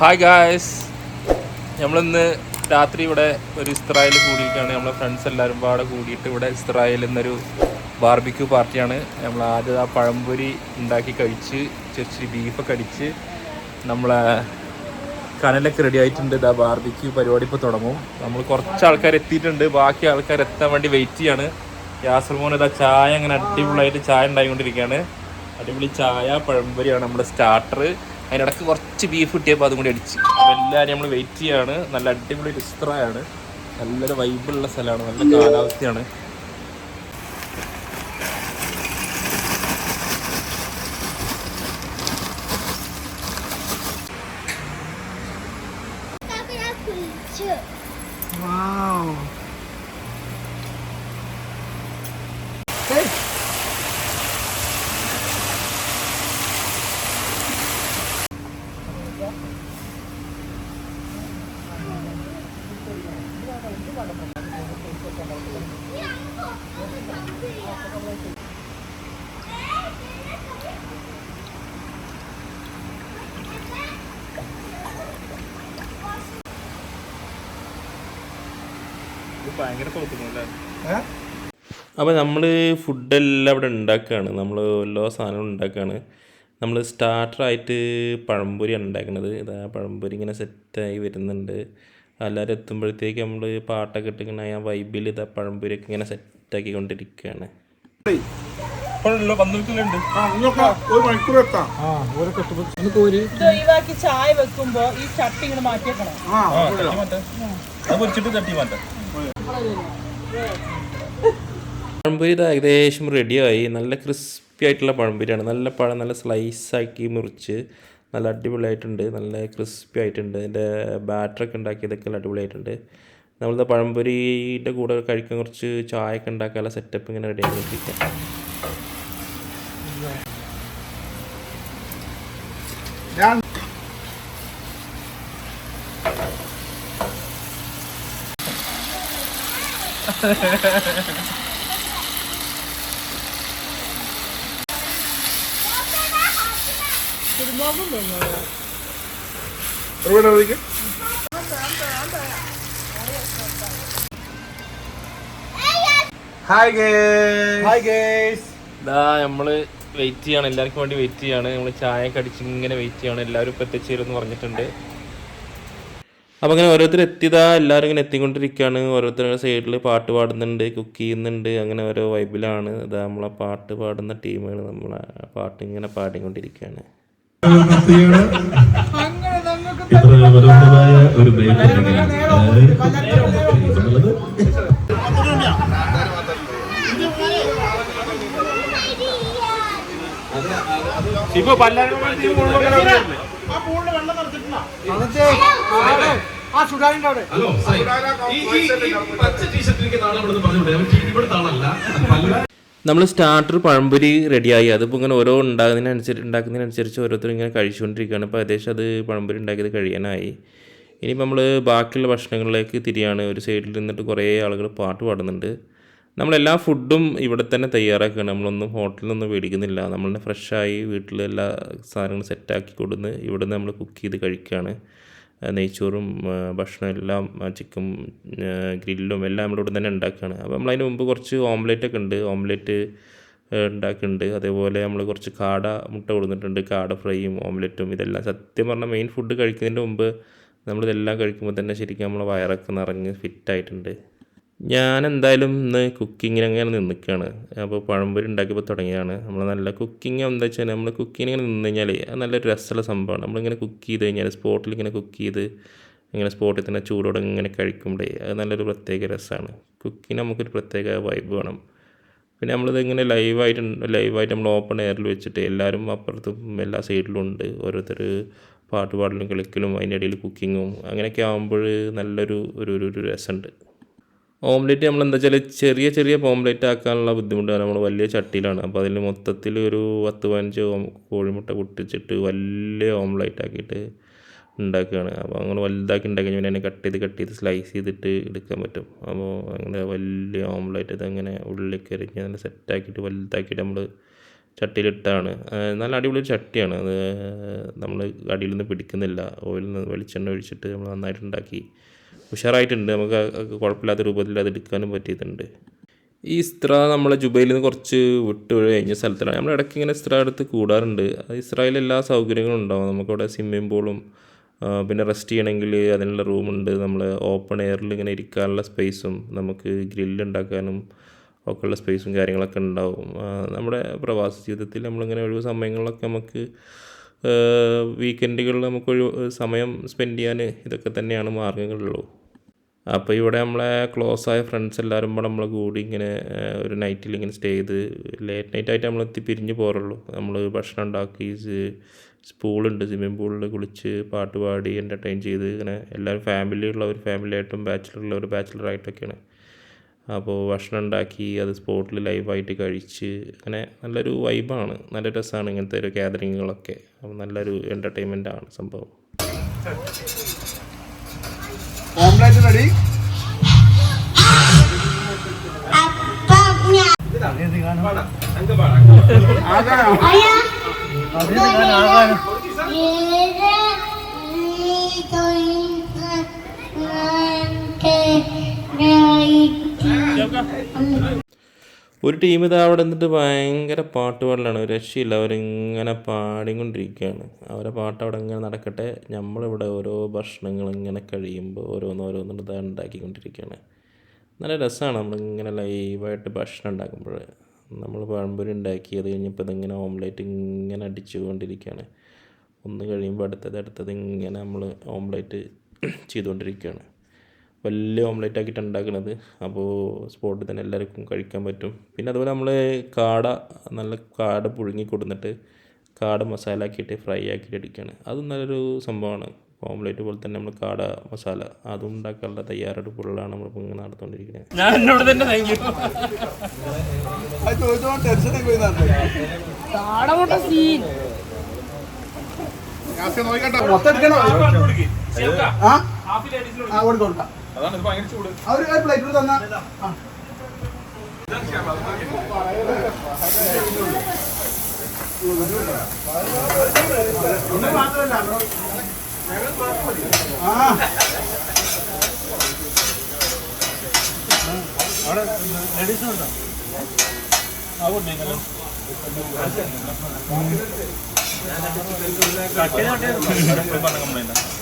Hi guys. നമ്മളിന്ന് രാത്രി ഇവിടെ ഒരു ഇസ്രായേൽ കൂടിയിട്ടാണ്. നമ്മളെ ഫ്രണ്ട്സ് എല്ലാവരും പാടെ കൂടിയിട്ട് ഇവിടെ ഇസ്രായേൽ എന്നൊരു ബാർബിക്യൂ പാർട്ടിയാണ് നമ്മൾ ആദ്യം ആ പഴംപൊരി ഉണ്ടാക്കി കഴിച്ച് ചെറിയ ബീഫൊക്കെ അടിച്ച് നമ്മളെ കനലൊക്കെ റെഡി ആയിട്ടുണ്ട്. ഇതാ ബാർബിക്ക് പരിപാടി ഇപ്പോൾ തുടങ്ങും. നമ്മൾ കുറച്ച് ആൾക്കാർ എത്തിയിട്ടുണ്ട്. ബാക്കി ആൾക്കാർ എത്താൻ വേണ്ടി വെയിറ്റ് ചെയ്യാണ്. യാസർ മോൻ ഇതാ ചായ അങ്ങനെ അടിപൊളിയായിട്ട് ചായ ഉണ്ടായിക്കൊണ്ടിരിക്കുകയാണ്. അടിപൊളി ചായ പഴംപൊരിയാണ് നമ്മുടെ സ്റ്റാർട്ടർ അതിനിടയ്ക്ക് കുറച്ച് ബീഫ് കിട്ടിയപ്പോൾ അതും കൂടി അടിച്ച്. എല്ലാവരും നമ്മൾ വെയിറ്റ് ചെയ്യാണ്. നല്ല അടിപൊളി റിസ്ത്രയാണ് നല്ലൊരു വൈബുള്ള സ്ഥലമാണ്. നല്ല കാലാവസ്ഥയാണ്. ഭയങ്കര തോന്നുന്നു അപ്പോൾ നമ്മൾ ഫുഡെല്ലാം ഇവിടെ ഉണ്ടാക്കുകയാണ് നമ്മൾ എല്ലാ സാധനവും ഉണ്ടാക്കുകയാണ് നമ്മൾ സ്റ്റാർട്ടറായിട്ട് പഴംപൊരിയാണ് ഉണ്ടാക്കുന്നത്. ഇതാ പഴംപൊരി ഇങ്ങനെ സെറ്റായി വരുന്നുണ്ട്. എല്ലാവരും എത്തുമ്പോഴത്തേക്ക് നമ്മൾ പാട്ടൊക്കെ ഇട്ട് ഇങ്ങനെ ആ വൈബിൽ ഇതാ പഴംപൊരിയൊക്കെ ഇങ്ങനെ സെറ്റാക്കി കൊണ്ടിരിക്കുകയാണ് ഒഴിവാക്കി ചായ വെക്കുമ്പോ ഈ ചട്ടി ഇങ്ങനെ മാറ്റിയേക്കണം. അത്. പൊരിച്ചിട്ട് തട്ടി മാറ്റാം. പഴംപൊരി ഇത് ഏകദേശം റെഡിയായി. നല്ല ക്രിസ്പി ആയിട്ടുള്ള പഴംപൊരിയാണ്. നല്ല പഴം നല്ല സ്ലൈസ് ആക്കി മുറിച്ച് നല്ല അടിപൊളിയായിട്ടുണ്ട്. നല്ല ക്രിസ്പി ആയിട്ടുണ്ട്. അതിന്റെ ബാറ്ററൊക്കെ ഉണ്ടാക്കിയതൊക്കെ നല്ല അടിപൊളിയായിട്ടുണ്ട്. നമ്മളിത് പഴംപൊരിയുടെ കൂടെ കഴിക്കാൻ കുറച്ച് ചായയൊക്കെ ഉണ്ടാക്കാനുള്ള സെറ്റപ്പ് ഇങ്ങനെ റെഡി ആക്കിയിരിക്കാം ഹായ് ഗേസ് ഹായ് ഗേസ് ഇതാ നമ്മൾ വെയിറ്റ് ചെയ്യാണ്. എല്ലാവർക്കും വേണ്ടി വെയിറ്റ് ചെയ്യാണ്. നമ്മൾ ചായ കടിച്ച് ഇങ്ങനെ വെയിറ്റ് ചെയ്യാണ്. എല്ലാവരും ഇപ്പൊ എത്തിച്ചേരും പറഞ്ഞിട്ടുണ്ട്. അപ്പോൾ അങ്ങനെ ഓരോരുത്തർ എത്തിയതാ എല്ലാവരും ഇങ്ങനെ എത്തിക്കൊണ്ടിരിക്കുകയാണ്. ഓരോരുത്തരുടെ സൈഡിൽ പാട്ട് പാടുന്നുണ്ട് കുക്ക് ചെയ്യുന്നുണ്ട്. അങ്ങനെ ഓരോ വൈബിലാണ് ഇതാ നമ്മളെ പാട്ട് പാടുന്ന ടീമുകൾ നമ്മളെ പാട്ട് ഇങ്ങനെ പാടിക്കൊണ്ടിരിക്കുകയാണ്. സുഡാനിന്റെ അവിടെ ഹലോ സായി. ഈ ഈ ഈ പച്ച ടീഷർട്ടിലേക്ക് നാളെ ഇവിടെ പറഞ്ഞുകൂടെ അവൻ ടി- ഇവിടുത്തെ പല്ല നമ്മൾ സ്റ്റാർട്ടർ പഴംപൊരി റെഡിയായി. അതിപ്പോൾ ഇങ്ങനെ ഓരോ ഉണ്ടാകുന്നതിനനുസരിച്ച് ഉണ്ടാക്കുന്നതിനനുസരിച്ച് ഓരോരുത്തരും ഇങ്ങനെ കഴിച്ചുകൊണ്ടിരിക്കുകയാണ്. ഇപ്പോൾ ഏകദേശം അത് പഴംപൊരി ഉണ്ടാക്കിയത് കഴിയാനായി. ഇനിയിപ്പോൾ നമ്മൾ ബാക്കിയുള്ള ഭക്ഷണങ്ങളിലേക്ക് തിരിയാണ്. ഒരു സൈഡിൽ നിന്നിട്ട് കുറേ ആളുകൾ പാട്ട് പാടുന്നുണ്ട്. നമ്മളെല്ലാ ഫുഡും ഇവിടെ തന്നെ തയ്യാറാക്കുകയാണ്. നമ്മളൊന്നും ഹോട്ടലിൽ നിന്നും മേടിക്കുന്നില്ല. നമ്മൾ ഫ്രഷായി വീട്ടിൽ എല്ലാ സാധനങ്ങളും സെറ്റാക്കി കൊടുന്ന് ഇവിടുന്ന് നമ്മൾ കുക്ക് ചെയ്ത് കഴിക്കുകയാണ്. നെയ്ച്ചോറും ഭക്ഷണം എല്ലാം ചിക്കൻ ഗ്രില്ലും എല്ലാം നമ്മളിവിടെ തന്നെ ഉണ്ടാക്കുകയാണ്. അപ്പോൾ നമ്മൾ അതിന് മുമ്പ് കുറച്ച് ഓംലെറ്റ് ഒക്കെ ഉണ്ട്. ഓംലെറ്റ് ഉണ്ടാക്കുന്നുണ്ട്. അതേപോലെ നമ്മൾ കുറച്ച് കാട മുട്ട കൊടുത്തിട്ടുണ്ട്. കാട ഫ്രൈയും ഓംലെറ്റും ഇതെല്ലാം. സത്യം പറഞ്ഞാൽ മെയിൻ ഫുഡ് കഴിക്കുന്നതിന് മുമ്പ് നമ്മളിതെല്ലാം കഴിക്കുമ്പോൾ തന്നെ ശരിക്കും നമ്മളെ വയറൊക്കെ നിറഞ്ഞ് ഫിറ്റായിട്ടുണ്ട് ഞാൻ എന്തായാലും ഇന്ന് കുക്കിങ്ങിന് അങ്ങനെ നിൽക്കുകയാണ് അപ്പോൾ പഴംപൊരി ഉണ്ടാക്കിയപ്പോൾ തുടങ്ങിയതാണ്. നമ്മൾ നല്ല കുക്കിങ് എന്താ വെച്ചാൽ നമ്മൾ കുക്കിങ്ങിന് ഇങ്ങനെ നിന്ന് കഴിഞ്ഞാൽ അത് നല്ലൊരു രസമുള്ള സംഭവമാണ് നമ്മളിങ്ങനെ കുക്ക് ചെയ്ത് കഴിഞ്ഞാൽ സ്പോട്ടിൽ ഇങ്ങനെ കുക്ക് ചെയ്ത് ഇങ്ങനെ സ്പോട്ടിൽ തന്നെ ചൂടോടെ ഇങ്ങനെ കഴിക്കുമ്പോഴേ അത് നല്ലൊരു പ്രത്യേക രസമാണ് കുക്കിങ്ങിന് നമുക്കൊരു പ്രത്യേക വൈബ് വേണം. പിന്നെ നമ്മളിത് ഇങ്ങനെ ലൈവായിട്ട് ലൈവായിട്ട് നമ്മൾ ഓപ്പൺ എയറിൽ വെച്ചിട്ട് എല്ലാവരും അപ്പുറത്തും എല്ലാ സൈഡിലും ഉണ്ട്. ഓരോരുത്തർ പാട്ട് പാടലും കളിക്കലും അതിന്റെ ഇടയിൽ കുക്കിങ്ങും അങ്ങനെയൊക്കെ ആകുമ്പോൾ നല്ലൊരു ഒരു ഒരു രസമുണ്ട് ഓംലെറ്റ് നമ്മൾ എന്താ വെച്ചാൽ ചെറിയ ചെറിയ ഓംലെറ്റ് ആക്കാനുള്ള ബുദ്ധിമുട്ടാണ്. നമ്മൾ വലിയ ചട്ടിയിലാണ്. അപ്പോൾ അതിൽ മൊത്തത്തിൽ ഒരു പത്ത് പതിനഞ്ച് കോഴിമുട്ട പൊട്ടിച്ചിട്ട് വലിയ ഓംലെറ്റ് ആക്കിയിട്ട് ഉണ്ടാക്കുകയാണ് അപ്പോൾ അങ്ങനെ വലുതാക്കി ഉണ്ടാക്കി അതിനെ കട്ട് ചെയ്ത് കട്ട് ചെയ്ത് സ്ലൈസ് ചെയ്തിട്ട് എടുക്കാൻ പറ്റും. അപ്പോൾ അങ്ങനെ വലിയ ഓംലെറ്റ് ഇതങ്ങനെ ഉള്ളിലേക്ക് എറിഞ്ഞ് നല്ല സെറ്റാക്കിയിട്ട് വലുതാക്കിയിട്ട് നമ്മൾ ചട്ടിയിലിട്ടാണ്. നല്ല അടിപൊളി ഒരു ചട്ടിയാണ്. അത് നമ്മൾ അടിയിൽ നിന്ന് പിടിക്കുന്നില്ല. ഓയിലിൽ നിന്ന് വെളിച്ചെണ്ണ ഒഴിച്ചിട്ട് നമ്മൾ നന്നായിട്ട് ഉണ്ടാക്കി ഉഷാറായിട്ടുണ്ട്. നമുക്ക് കുഴപ്പമില്ലാത്ത രൂപത്തിൽ അത് എടുക്കാനും പറ്റിയിട്ടുണ്ട്. ഈ ഇസ്ത്ര നമ്മളെ ജുബൈയിൽ നിന്ന് കുറച്ച് വിട്ട് കഴിഞ്ഞ സ്ഥലത്തിലാണ്. നമ്മൾ ഇടയ്ക്ക് ഇങ്ങനെ ഇസ്ത്ര എടുത്ത് കൂടാറുണ്ട്. ഇസ്രായേലിൽ എല്ലാ സൗകര്യങ്ങളും ഉണ്ടാവും. നമുക്കവിടെ സ്വിമ്മിംഗ് പൂളും പിന്നെ റെസ്റ്റ് ചെയ്യണമെങ്കിൽ അതിനുള്ള റൂമുണ്ട് നമ്മൾ ഓപ്പൺ എയറിൽ ഇങ്ങനെ ഇരിക്കാനുള്ള സ്പേസും നമുക്ക് ഗ്രില്ല് ഉണ്ടാക്കാനും ഉള്ള സ്പേസും കാര്യങ്ങളൊക്കെ ഉണ്ടാവും. നമ്മുടെ പ്രവാസ ജീവിതത്തിൽ നമ്മളിങ്ങനെ ഒഴിവ് സമയങ്ങളിലൊക്കെ നമുക്ക് വീക്കെൻഡുകളിൽ നമുക്കൊരു സമയം സ്പെൻഡ് ചെയ്യാൻ ഇതൊക്കെ തന്നെയാണ് മാർഗങ്ങളുള്ളൂ അപ്പോൾ ഇവിടെ നമ്മളെ ക്ലോസ് ആയ ഫ്രണ്ട്സ് എല്ലാവരും കൂടെ നമ്മളെ കൂടി ഇങ്ങനെ ഒരു നൈറ്റിൽ ഇങ്ങനെ സ്റ്റേ ചെയ്ത് ലേറ്റ് നൈറ്റ് ആയിട്ട് നമ്മൾ എത്തി പിരിഞ്ഞ് നമ്മൾ ഭക്ഷണം ഉണ്ടാക്കി പൂളുണ്ട് സ്വിമ്മിംഗ് പൂളിൽ കുളിച്ച് പാട്ട് പാടി എന്റർടൈൻ ചെയ്ത് ഇങ്ങനെ എല്ലാവരും ഫാമിലി ഉള്ളവർ ഫാമിലി ആയിട്ടും ബാച്ചിലർ ഉള്ളവർ ബാച്ചിലറായിട്ടൊക്കെയാണ് അപ്പോൾ ഭക്ഷണം ഉണ്ടാക്കി അത് സ്പോട്ടിൽ ലൈവായിട്ട് കഴിച്ച് അങ്ങനെ നല്ലൊരു വൈബാണ്. നല്ല രസമാണ് ഇങ്ങനത്തെ ഒരു ഗ്യാതറിങ്ങുകളൊക്കെ. അപ്പോൾ നല്ലൊരു എന്റർടൈൻമെന്റ് ആണ് സംഭവം. ഓംലൈറ്റ് റെഡി ഒരു ടീം ഇത് അവിടെ നിന്നിട്ട് ഭയങ്കര പാട്ട് പാടലാണ്. ഒരു രക്ഷയില്ല. അവരിങ്ങനെ പാടിക്കൊണ്ടിരിക്കുകയാണ്. അവരെ പാട്ട് അവിടെ ഇങ്ങനെ നടക്കട്ടെ. നമ്മളിവിടെ ഓരോ ഭക്ഷണങ്ങൾ ഇങ്ങനെ കഴിയുമ്പോൾ ഓരോന്നോരോന്നും ഇത് ഉണ്ടാക്കിക്കൊണ്ടിരിക്കുകയാണ്. നല്ല രസമാണ്. നമ്മളിങ്ങനെ ലൈവായിട്ട് ഭക്ഷണം ഉണ്ടാക്കുമ്പോൾ. നമ്മൾ പഴംപൊരി ഉണ്ടാക്കി അത് കഴിഞ്ഞപ്പോൾ ഇതിങ്ങനെ ഓംലേറ്റ് ഇങ്ങനെ അടിച്ചുകൊണ്ടിരിക്കുകയാണ്. ഒന്ന് കഴിയുമ്പോൾ അടുത്തത് അടുത്തത് ഇങ്ങനെ നമ്മൾ ഓംലേറ്റ് ചെയ്തുകൊണ്ടിരിക്കുകയാണ്. വലിയ ഓംലെറ്റ് ആക്കിയിട്ട് ഉണ്ടാക്കുന്നത് അപ്പോൾ സ്പോട്ടിൽ തന്നെ എല്ലാവർക്കും കഴിക്കാൻ പറ്റും. പിന്നെ അതുപോലെ നമ്മൾ കാട നല്ല കാട പുഴുങ്ങി കൊടുത്തിട്ട് കാട മസാല ആക്കിയിട്ട് ഫ്രൈ ആക്കിയിട്ട് എടുക്കുകയാണ് അതും നല്ലൊരു സംഭവമാണ്. ഓംലെറ്റ് പോലെ തന്നെ നമ്മൾ കാട മസാല അതും ഉണ്ടാക്കാനുള്ള തയ്യാറെടുപ്പുകളാണ് നമ്മളിപ്പോൾ ഇങ്ങനെ നടത്തുകൊണ്ടിരിക്കുന്നത് ഞാൻ എന്നോട് തന്നെ അത് ചോദിച്ചോണ്ട് ടെൻഷനൊക്കെ ഇത് ഭയങ്കര ചൂട്. ഒരു പ്ലേറ്റ് തന്ന.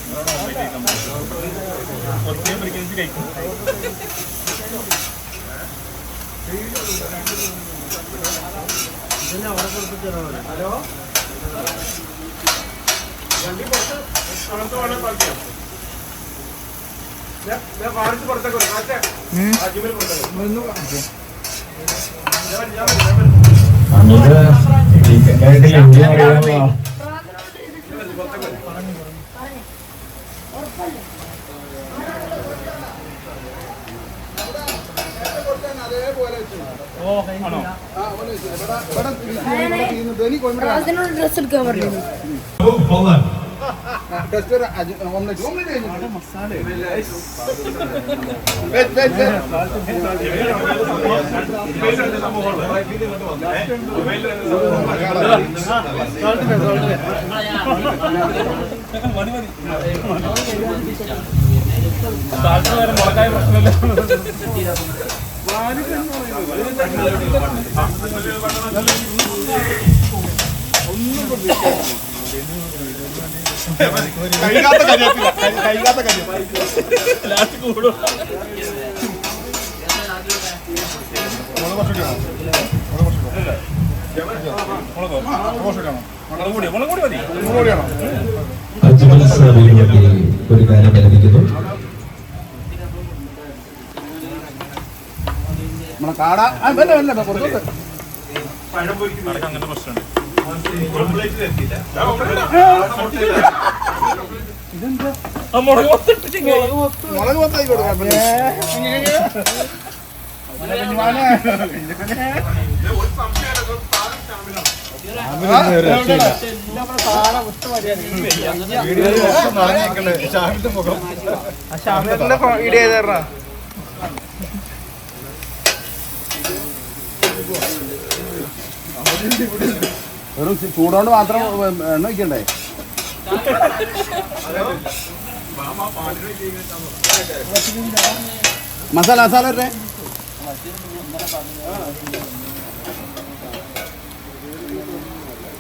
ആ ആ അമിത് വീക്കെൻഡായിട്ട് ഇന്ത്യ അറിയാമോ? ഡ്രസ് എടുക്കാൻ പറഞ്ഞു ടെസ്റ്റ് ഓംലെറ്റ് ഓംലെറ്റ് കഴിഞ്ഞു വെയിറ്റ് വെയിറ്റ് മുളക്കായ പ്രശ്നമില്ല കഴിക്കാത്ത കരിയത്തില്ല കഴിക്കാത്ത കരിയ ലാസ്റ്റ് കൂടും മുളക് കൂടി മുളക് കൂടി മതി അജ്മൽ സാറിന് വേണ്ടി ഒരു കാര്യം അനുവദിക്കുന്നു നമ്മളെ കാട ആ വല്ല വല്ല പുറത്തോട്ട് നടക്കാൻ അങ്ങനത്തെ പ്രശ്നമുണ്ട് ആ മുളക് മുളക് മൊത്തമായി കൊടുക്കാം വീഡിയോ വെറും ചൂടോണ്ട് മാത്രം എണ്ണ വയ്ക്കണ്ടേ മസാല മസാല ഇട്ടേ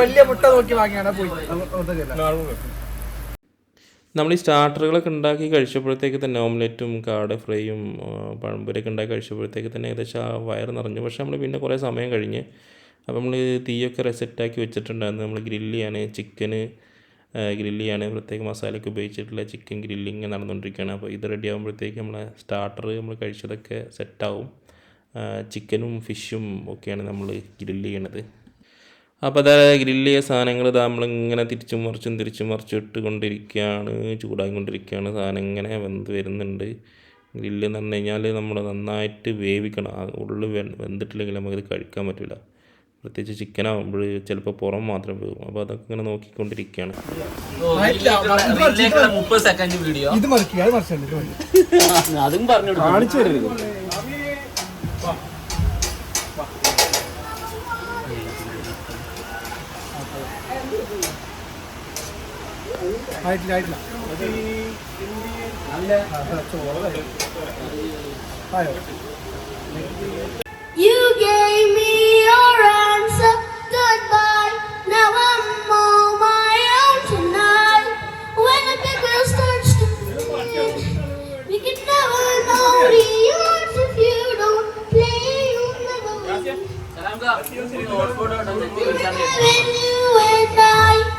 വലിയ മുട്ട നോക്കി പോയി. നമ്മൾ ഈ സ്റ്റാർട്ടറുകളൊക്കെ ഉണ്ടാക്കി കഴിച്ചപ്പോഴത്തേക്ക് തന്നെ ഓംലെറ്റും കാട് ഫ്രൈയും പഴംപൊരിയൊക്കെ ഉണ്ടാക്കി കഴിച്ചപ്പോഴത്തേക്ക് തന്നെ ഏകദേശം ആ വയറ് നിറഞ്ഞു. പക്ഷേ നമ്മൾ പിന്നെ കുറേ സമയം കഴിഞ്ഞ് അപ്പോൾ നമ്മൾ തീയൊക്കെ റെസെറ്റാക്കി വെച്ചിട്ടുണ്ടായിരുന്നു. നമ്മൾ ഗ്രില്ല് ചെയ്യാൻ ചിക്കന് ഗ്രില്ല് ചെയ്യാൻ പ്രത്യേക മസാലയൊക്കെ ഉപയോഗിച്ചിട്ടുള്ള ചിക്കൻ ഗ്രില്ലിങ് നടന്നുകൊണ്ടിരിക്കുകയാണ്. അപ്പോൾ ഇത് റെഡി ആകുമ്പോഴത്തേക്ക് നമ്മളെ സ്റ്റാർട്ടർ നമ്മൾ കഴിച്ചതൊക്കെ സെറ്റാവും. ചിക്കനും ഫിഷും ഒക്കെയാണ് നമ്മൾ ഗ്രില്ല് ചെയ്യണത്. അപ്പോൾ അതാ ഗ്രില്ല് ചെയ്ത സാധനങ്ങൾ ഇതാ നമ്മളിങ്ങനെ തിരിച്ചും മറിച്ചും തിരിച്ചും മറിച്ചും ചൂടായി കൊണ്ടിരിക്കുകയാണ് സാധനം ഇങ്ങനെ വെന്ത് വരുന്നുണ്ട്. ഗ്രില്ല് എന്ന് പറഞ്ഞു കഴിഞ്ഞാൽ നമ്മൾ നന്നായിട്ട് വേവിക്കണം. ആ ഉള്ളിൽ വെ- വെന്തിട്ടില്ലെങ്കിൽ നമുക്കിത് കഴിക്കാൻ പറ്റില്ല പ്രത്യേകിച്ച് ചിക്കനാകുമ്പോൾ ചിലപ്പോൾ പുറം മാത്രം പോകും. അപ്പോൾ അതൊക്കെ ഇങ്ങനെ നോക്കിക്കൊണ്ടിരിക്കുകയാണ്. അതും പറഞ്ഞു ആയിട്ടില്ല ആയിട്ടില്ല ആയോ You gave me your answer, goodbye. Now I'm on my own tonight. When the big girl starts to finish, we can never know the odds if you don't play. You'll never win. When you and I, and when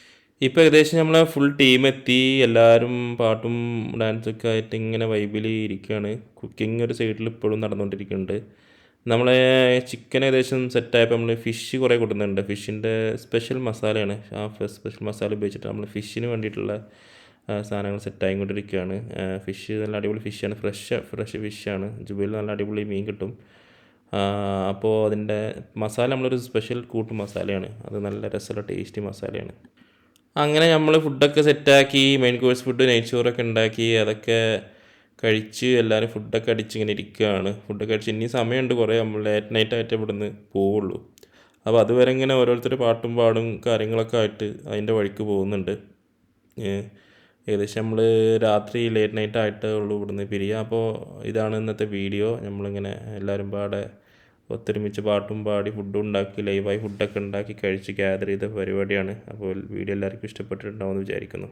ഇപ്പോൾ ഏകദേശം നമ്മളെ full team എത്തി എല്ലാവരും പാട്ടും ഡാൻസൊക്കെ ആയിട്ട് ഇങ്ങനെ വൈബിൽ ഇരിക്കുകയാണ് കുക്കിംഗ് ഒരു സൈഡിൽ ഇപ്പോഴും നടന്നുകൊണ്ടിരിക്കുന്നുണ്ട് നമ്മളെ ചിക്കൻ ഏകദേശം സെറ്റായപ്പോൾ നമ്മൾ ഫിഷ് കുറേ കൊടുക്കുന്നുണ്ട്. ഫിഷിന്റെ സ്പെഷ്യൽ മസാലയാണ് ആ സ്പെഷ്യൽ മസാല ഉപയോഗിച്ചിട്ട് നമ്മൾ ഫിഷിന് വേണ്ടിയിട്ടുള്ള സാധനങ്ങൾ സെറ്റായിക്കൊണ്ടിരിക്കുകയാണ് ഫിഷ് നല്ല അടിപൊളി ഫിഷാണ് ഫ്രഷ് ഫ്രഷ് ഫിഷാണ് ജുബയിൽ നല്ല അടിപൊളി മീൻ കിട്ടും. അപ്പോൾ അതിന്റെ മസാല നമ്മളൊരു സ്പെഷ്യൽ കൂട്ട് മസാലയാണ് അത് നല്ല രസമുള്ള ടേസ്റ്റി മസാലയാണ് അങ്ങനെ നമ്മൾ ഫുഡൊക്കെ സെറ്റാക്കി മെയിൻ കോഴ്സ് ഫുഡ് നെയ്ച്ചോറൊക്കെ ഉണ്ടാക്കി അതൊക്കെ കഴിച്ച് എല്ലാവരും ഫുഡൊക്കെ അടിച്ച് ഇങ്ങനെ ഇരിക്കുകയാണ് ഫുഡൊക്കെ അടിച്ച് ഇനി സമയമുണ്ട് കുറേ നമ്മൾ ലേറ്റ് നൈറ്റ് ആയിട്ട് ഇവിടുന്ന് പോവുള്ളൂ. അപ്പോൾ അതുവരെ ഇങ്ങനെ ഓരോരുത്തർ പാട്ടും പാടും കാര്യങ്ങളൊക്കെ ആയിട്ട് അതിന്റെ വഴിക്ക് പോകുന്നുണ്ട്. ഏകദേശം നമ്മൾ രാത്രി ലേറ്റ് നൈറ്റ് ആയിട്ടേ ഉള്ളൂ ഇവിടുന്ന് പിരിയുക അപ്പോൾ ഇതാണ് ഇന്നത്തെ വീഡിയോ നമ്മളിങ്ങനെ എല്ലാവരും പാടെ ഒത്തൊരുമിച്ച് പാട്ടും പാടി ഫുഡും ഉണ്ടാക്കി ലൈവായി ഫുഡൊക്കെ ഉണ്ടാക്കി കഴിച്ച് ഗ്യാതർ ചെയ്ത പരിപാടിയാണ്. അപ്പോൾ വീഡിയോ എല്ലാവർക്കും ഇഷ്ടപ്പെട്ടിട്ടുണ്ടാവുമെന്ന് വിചാരിക്കുന്നു.